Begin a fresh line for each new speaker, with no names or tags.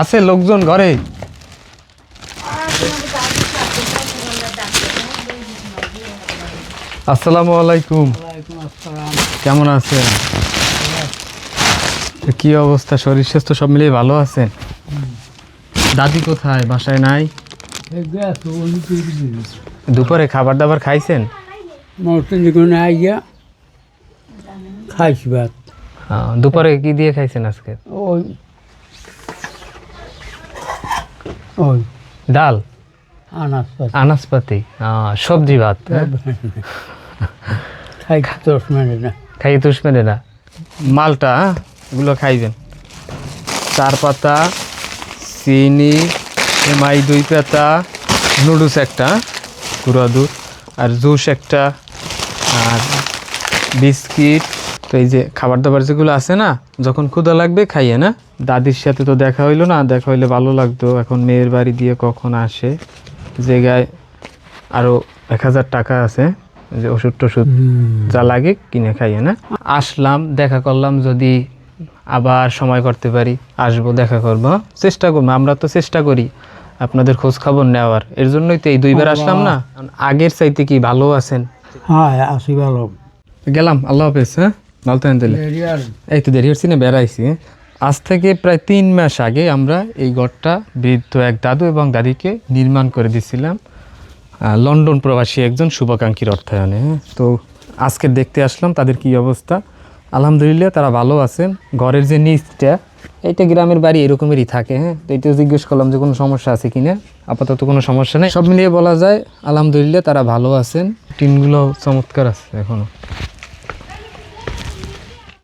আছে লোকজন ঘরে? আসসালামু আলাইকুম। কেমন আছেন? কি অবস্থা? শরীর স্বাস্থ্য সব মিলিয়ে ভালো আছেন? দাদি কোথায়? বাসায় নাই? দুপুরে খাবার দাবার খাইছেন?
খাইছি ভাত।
দুপুরে কি দিয়ে খাইছেন আজকে?
ওই ওই
ডাল
আনাজ
আনাজপাতি আহ, সবজি ভাত হ্যাঁ?
খাইছি দশ মিনিট না
খাইয়ে তুষবেন না মালটা হ্যাঁ? এগুলো খাইবেন চার পাতা চিনি এমআই দুই পাতা নুডলস একটা হ্যাঁ? গুঁড়া দুধ আর জুস একটা আর বিস্কিট তো এই যে খাবার দাবার যেগুলো আছে না যখন ক্ষুধা লাগবে খাইয়ে না? দাদির সাথে তো দেখা হইল না দেখা হইলে ভালো লাগতো। এখন মেয়ের বাড়ি দিয়ে কখন আসে? যে গায়ে আরও এক হাজার টাকা আছে যে ওষুধ টষুধ যা লাগে কিনে খাইয়ে না? আসলাম দেখা করলাম যদি আবার সময় করতে পারি আসব দেখা করব চেষ্টা করব আমরা তো চেষ্টা করি আপনাদের খোঁজ খবর নেওয়ার। এর জন্যই তো এই দুইবার আসলাম না? আগের চাইতে কি ভালো আছেন?
হ্যাঁ আসি ভালো।
গেলাম আল্লাহ হাফেজ হ্যাঁ? থাকেন এই তো দেরি হচ্ছে না বেড়াইছি? আজ থেকে প্রায় তিন মাস আগে আমরা এই ঘরটা বৃদ্ধ এক দাদু এবং দাদিকে নির্মাণ করে দিছিলাম লন্ডন প্রবাসী একজন শুভাকাঙ্ক্ষীর অর্থায়নে। হ্যাঁ? তো আজকে দেখতে আসলাম তাদের কি অবস্থা। আলহামদুলিল্লাহ তারা ভালো আছেন। ঘরের যে নিচটা এইটা গ্রামের বাড়ি এরকমেরই থাকে হ্যাঁ? তো এটা জিজ্ঞেস করলাম যে কোনো সমস্যা আছে কিনা? আপাতত কোনো সমস্যা নেই। সব মিলিয়ে বলা যায় আলহামদুলিল্লাহ তারা ভালো আছেন। টিনগুলো চমৎকার আছে এখনও।